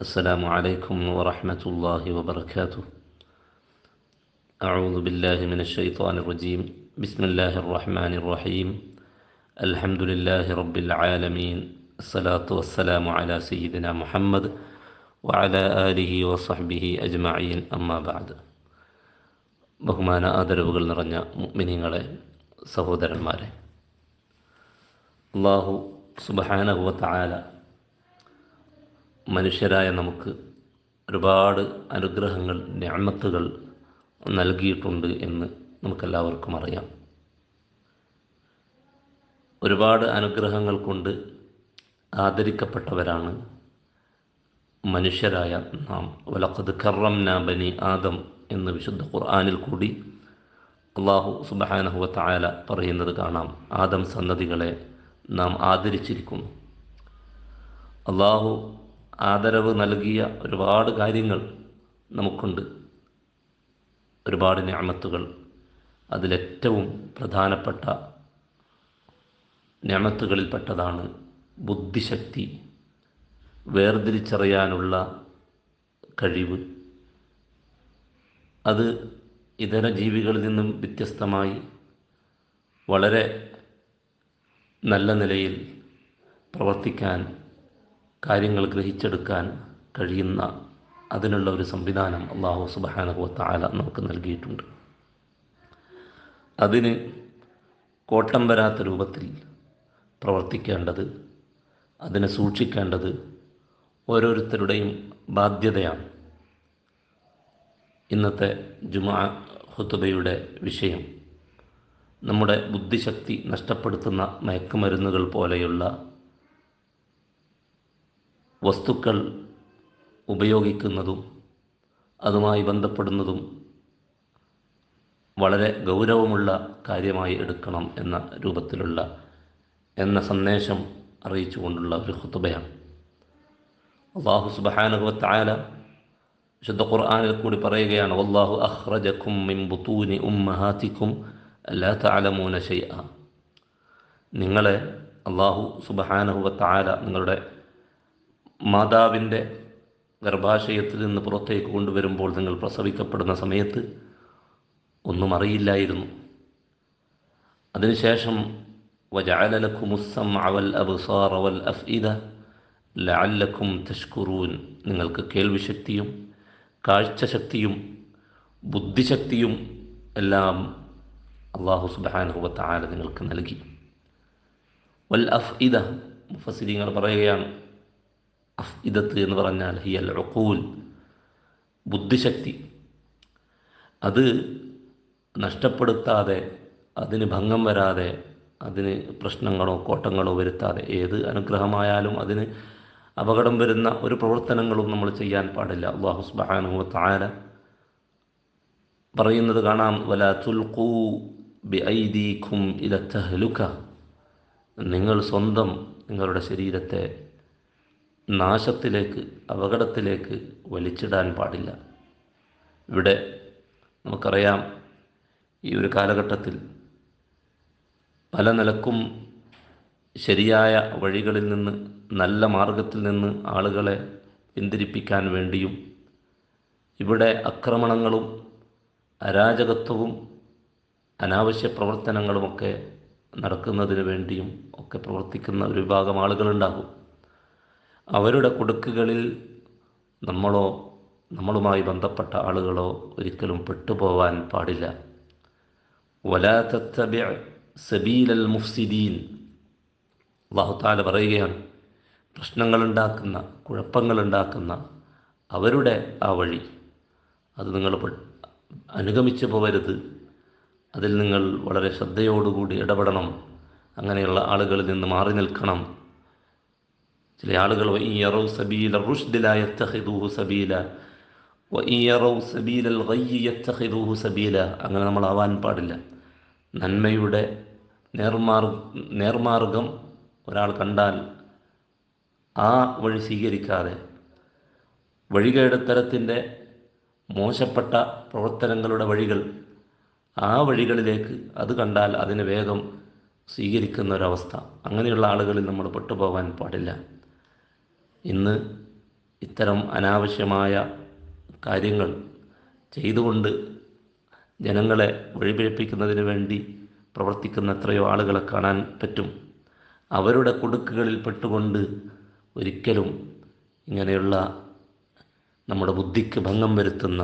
السلام عليكم ورحمة الله وبركاته أعوذ بالله من الشيطان الرجيم بسم الله الرحمن الرحيم الحمد لله رب العالمين الصلاة والسلام على سيدنا محمد وعلى آله وصحبه أجمعين أما بعد ബഹുമാന ആദരവുകൾ നിറഞ്ഞ മുഅ്മിനീങ്ങളെ സഹോദരന്മാരെ അള്ളാഹു സുബഹാനഹുവ തആല മനുഷ്യരായ നമുക്ക് ഒരുപാട് അനുഗ്രഹങ്ങൾ ഞാമത്തുകൾ നൽകിയിട്ടുണ്ട് എന്ന് നമുക്കെല്ലാവർക്കും അറിയാം. ഒരുപാട് അനുഗ്രഹങ്ങൾ കൊണ്ട് ആദരിക്കപ്പെട്ടവരാണ് മനുഷ്യരായ നാം. വലഖദ് കറംന ബനി ആദം എന്ന് വിശുദ്ധ ഖുർആാനിൽ കൂടി അള്ളാഹു സുബഹാനഹുവ തായാല പറയുന്നത് കാണാം. ആദം സന്നതികളെ നാം ആദരിച്ചിരിക്കുന്നു. അള്ളാഹു ആദരവ് നൽകിയ ഒരുപാട് കാര്യങ്ങൾ നമുക്കുണ്ട്. ഒരുപാട് ഞാമത്തുകൾ. അതിലേറ്റവും പ്രധാനപ്പെട്ട ഞാമത്തുകളിൽപ്പെട്ടതാണ് ബുദ്ധിശക്തി വേർതിരിച്ചറിയാനുള്ള കഴിവ്. അത് ഇതര ജീവികളിൽ നിന്നും വ്യത്യസ്തമായി വളരെ നല്ല നിലയിൽ പ്രവർത്തിക്കാൻ കാര്യങ്ങൾ ഗ്രഹിച്ചെടുക്കാൻ കഴിയുന്ന അതിനുള്ള ഒരു സംവിധാനം അള്ളാഹു സുബാനഹുവത്ത ആല നമുക്ക് നൽകിയിട്ടുണ്ട്. അതിന് കോട്ടം വരാത്ത രൂപത്തിൽ പ്രവർത്തിക്കേണ്ടത് അതിനെ സൂക്ഷിക്കേണ്ടത് ഓരോരുത്തരുടെയും ബാധ്യതയാണ്. ഇന്നത്തെ ജുമാ ഹുത്തുബയുടെ വിഷയം നമ്മുടെ ബുദ്ധിശക്തി നഷ്ടപ്പെടുത്തുന്ന മയക്കുമരുന്നുകൾ പോലെയുള്ള വസ്തുക്കൾ ഉപയോഗിക്കുന്നതും അതുമായി ബന്ധപ്പെടുന്നതും വളരെ ഗൗരവമുള്ള കാര്യമായി എടുക്കണം എന്ന രൂപത്തിലുള്ള എന്ന സന്ദേശം അറിയിച്ചുകൊണ്ടുള്ള ഒരു ഹുത്തുബയാണ് അള്ളാഹു സുബഹാനുഭവത്തായാല വിശുദ്ധ ഖുർആാനിൽ കൂടി പറയുകയാണ് അള്ളാഹു അഹ്റജക്കും മിൻ ബുത്തൂനി ഉമ്മഹാത്തിക്കും ലാ തഅലമൂന ഷൈഅ നിങ്ങളെ അള്ളാഹു സുബഹാനഹുവത്തായാല നിങ്ങളുടെ മാതാവിന്റെ ഗർഭാശയത്തിൽ നിന്ന് പുറത്തേക്ക് കൊണ്ടുവരുമ്പോൾ നിങ്ങൾ പ്രസവിക്കപ്പെടുന്ന സമയത്ത് ഒന്നും അറിയില്ലായിരുന്നു. അതിനുശേഷം വജാലലഖുമുസം അവൽ അബ്സാർ അവൽ അഫ്ഇദ ലഅല്ലക്കും തഷ്കുറൂൻ നിങ്ങൾക്ക് കേൾവിശക്തിയും കാഴ്ചശക്തിയും ബുദ്ധിശക്തിയും എല്ലാം അള്ളാഹു സുബാനുഹുബത്ത് ആല നിങ്ങൾക്ക് നൽകി. വൽ അഫ് ഇദ മുഫസിരിങ്ങൾ പറയുകയാണ് അഫ് ഇദത്ത് എന്ന് പറഞ്ഞാൽ ഹിയൽ ഉഖൂൽ ബുദ്ധിശക്തി. അത് നഷ്ടപ്പെടുത്താതെ അതിന് ഭംഗം വരാതെ അതിന് പ്രശ്നങ്ങളോ കോട്ടങ്ങളോ വരുത്താതെ ഏത് അനുഗ്രഹമായാലും അതിന് അപകടം വരുന്ന ഒരു പ്രവർത്തനങ്ങളും നമ്മൾ ചെയ്യാൻ പാടില്ല. അള്ളാഹു സുബാനുഹു താര പറയുന്നത് കാണാം വല തുൽക്കൂ ബി ഐദീഖും ഇല ഹലുക്ക നിങ്ങൾ സ്വന്തം നിങ്ങളുടെ ശരീരത്തെ നാശത്തിലേക്ക് അപകടത്തിലേക്ക് വലിച്ചിടാൻ പാടില്ല. ഇവിടെ നമുക്കറിയാം ഈ ഒരു കാലഘട്ടത്തിൽ പല നിലക്കും ശരിയായ വഴികളിൽ നിന്ന് നല്ല മാർഗത്തിൽ നിന്ന് ആളുകളെ പിന്തിരിപ്പിക്കാൻ വേണ്ടിയും ഇവിടെ ആക്രമണങ്ങളും അരാജകത്വവും അനാവശ്യ പ്രവർത്തനങ്ങളുമൊക്കെ നടക്കുന്നതിന് വേണ്ടിയും ഒക്കെ പ്രവർത്തിക്കുന്ന ഒരു വിഭാഗം ആളുകളുണ്ടാകും. അവരുടെ കൊടുക്കുകളിൽ നമ്മളോ നമ്മളുമായി ബന്ധപ്പെട്ട ആളുകളോ ഒരിക്കലും പെട്ടുപോവാൻ പാടില്ല. വലാ തത്തബിഅ സബീലൽ മുഫ്സിദീൻ. അള്ളാഹുത്താല പറയുകയാണ് പ്രശ്നങ്ങളുണ്ടാക്കുന്ന കുഴപ്പങ്ങളുണ്ടാക്കുന്ന അവരുടെ ആ വഴി. അത് നിങ്ങൾ അനുഗമിച്ചു പോവരുത്. അതിൽ നിങ്ങൾ വളരെ ശ്രദ്ധയോടുകൂടി ഇടപെടണം. അങ്ങനെയുള്ള ആളുകളിൽ നിന്ന് മാറി നിൽക്കണം. ചില ആളുകൾ അങ്ങനെ നമ്മൾ ആവാൻ പാടില്ല. നന്മയുടെ നേർമാർ നേർമാർഗം ഒരാൾ കണ്ടാൽ ആ വഴി സ്വീകരിക്കാതെ വഴികേടത്തരത്തിന്റെ മോശപ്പെട്ട പ്രവർത്തനങ്ങളുടെ വഴികൾ ആ വഴികളിലേക്ക് അത് കണ്ടാൽ അതിന് വേഗം സ്വീകരിക്കുന്ന ഒരവസ്ഥ. അങ്ങനെയുള്ള ആളുകളിൽ നമ്മൾ പെട്ടുപോകാൻ പാടില്ല. ഇന്ന് ഇത്തരം അനാവശ്യമായ കാര്യങ്ങൾ ചെയ്തുകൊണ്ട് ജനങ്ങളെ വഴിപിഴപ്പിക്കുന്നതിന് വേണ്ടി പ്രവർത്തിക്കുന്ന എത്രയോ ആളുകളെ കാണാൻ പറ്റും. അവരുടെ കുടുക്കുകളിൽ പെട്ടുകൊണ്ട് ഒരിക്കലും ഇങ്ങനെയുള്ള നമ്മുടെ ബുദ്ധിക്ക് ഭംഗം വരുത്തുന്ന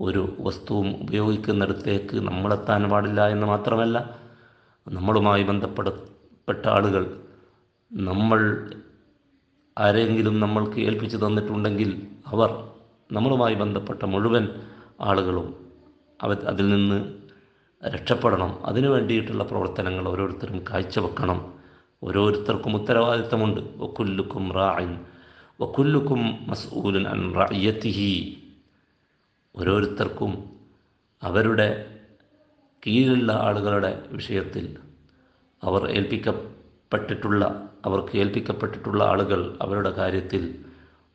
ഒരു വസ്തുവും ഉപയോഗിക്കുന്നിടത്തേക്ക് നമ്മളെത്താൻ പാടില്ല എന്ന് മാത്രമല്ല നമ്മളുമായി ബന്ധപ്പെട്ട ആളുകൾ നമ്മൾ ആരെങ്കിലും നമ്മൾക്ക് ഏൽപ്പിച്ചു തന്നിട്ടുണ്ടെങ്കിൽ അവർ നമ്മളുമായി ബന്ധപ്പെട്ട മുഴുവൻ ആളുകളും അവ അതിൽ നിന്ന് രക്ഷപ്പെടണം. അതിനു വേണ്ടിയിട്ടുള്ള പ്രവർത്തനങ്ങൾ ഓരോരുത്തരും കാഴ്ചവെക്കണം. ഓരോരുത്തർക്കും ഉത്തരവാദിത്തമുണ്ട്. വക്കുല്ലുക്കും റായിൻ വക്കുല്ലുക്കും മസ്ഊലുൻ അൻ റായത്തിഹി ഓരോരുത്തർക്കും അവരുടെ കീഴിലുള്ള ആളുകളുടെ വിഷയത്തിൽ അവർ ഏൽപ്പിക്കപ്പെട്ടിട്ടുള്ള അവർക്ക് ഏൽപ്പിക്കപ്പെട്ടിട്ടുള്ള ആളുകൾ അവരുടെ കാര്യത്തിൽ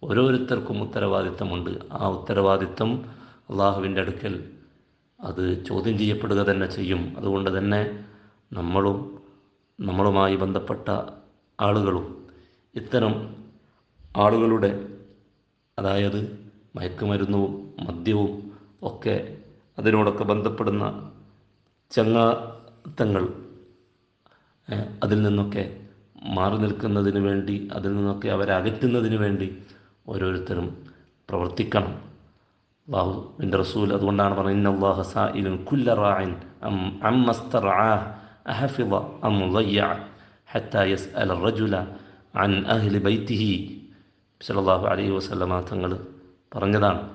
ഓരോരുത്തർക്കും ഉത്തരവാദിത്തമുണ്ട്. ആ ഉത്തരവാദിത്തം അള്ളാഹുവിന്റെ അടുക്കൽ അത് ചോദ്യം ചെയ്യപ്പെടുക തന്നെ ചെയ്യും. അതുകൊണ്ട് തന്നെ നമ്മളും നമ്മളുമായി ബന്ധപ്പെട്ട ആളുകളും ഇത്തരം ആളുകളുടെ അതായത് മയക്കുമരുന്നും മദ്യവും ഒക്കെ അതിനോടൊക്കെ ബന്ധപ്പെടുന്ന ചങ്ങാത്തങ്ങൾ അതിൽ നിന്നൊക്കെ മാറി നിൽക്കുന്നതിന് വേണ്ടി അതിൽ നിന്നൊക്കെ അവരെ അകറ്റുന്നതിന് വേണ്ടി ഓരോരുത്തരും പ്രവർത്തിക്കണം. അള്ളാഹുവിന്റെ റസൂൽ അതുകൊണ്ടാണ് പറയുന്നത് അള്ളാഹ സായിലും കുല്ല റായിൻ അമ്മസ്തർ ആ അം ഹത്ത അൻ ബൈത്തിഹി. അലൈഹി വസ്ലമ തങ്ങൾ പറഞ്ഞതാണ്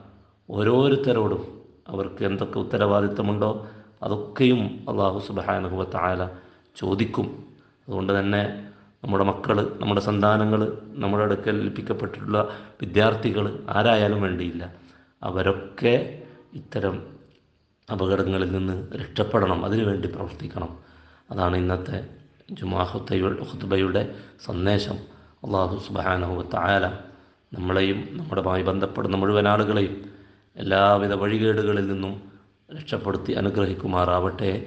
ഓരോരുത്തരോടും അവർക്ക് എന്തൊക്കെ ഉത്തരവാദിത്തമുണ്ടോ അതൊക്കെയും അള്ളാഹു സുബാനുഭവത്തായാല ചോദിക്കും. അതുകൊണ്ട് തന്നെ നമ്മുടെ മക്കൾ നമ്മുടെ സന്താനങ്ങൾ നമ്മുടെ അടുക്കൽ ഏൽപ്പിക്കപ്പെട്ടിട്ടുള്ള വിദ്യാർത്ഥികൾ ആരായാലും വേണ്ടിയില്ല. അവരൊക്കെ ഇത്തരം അപകടങ്ങളിൽ നിന്ന് രക്ഷപ്പെടണം അതിനുവേണ്ടി പ്രവർത്തിക്കണം. അതാണ് ഇന്നത്തെ ജുമാഹുത്തയുടെ ഹുത്തുബയുടെ സന്ദേശം. അള്ളാഹു സുബാനഹു തായാല നമ്മളെയും നമ്മുടെമായി ബന്ധപ്പെടുന്ന മുഴുവൻ ആളുകളെയും എല്ലാവിധ വഴികേടുകളിൽ നിന്നും രക്ഷപ്പെടുത്തി അനുഗ്രഹിക്കുമാറാവട്ടെ.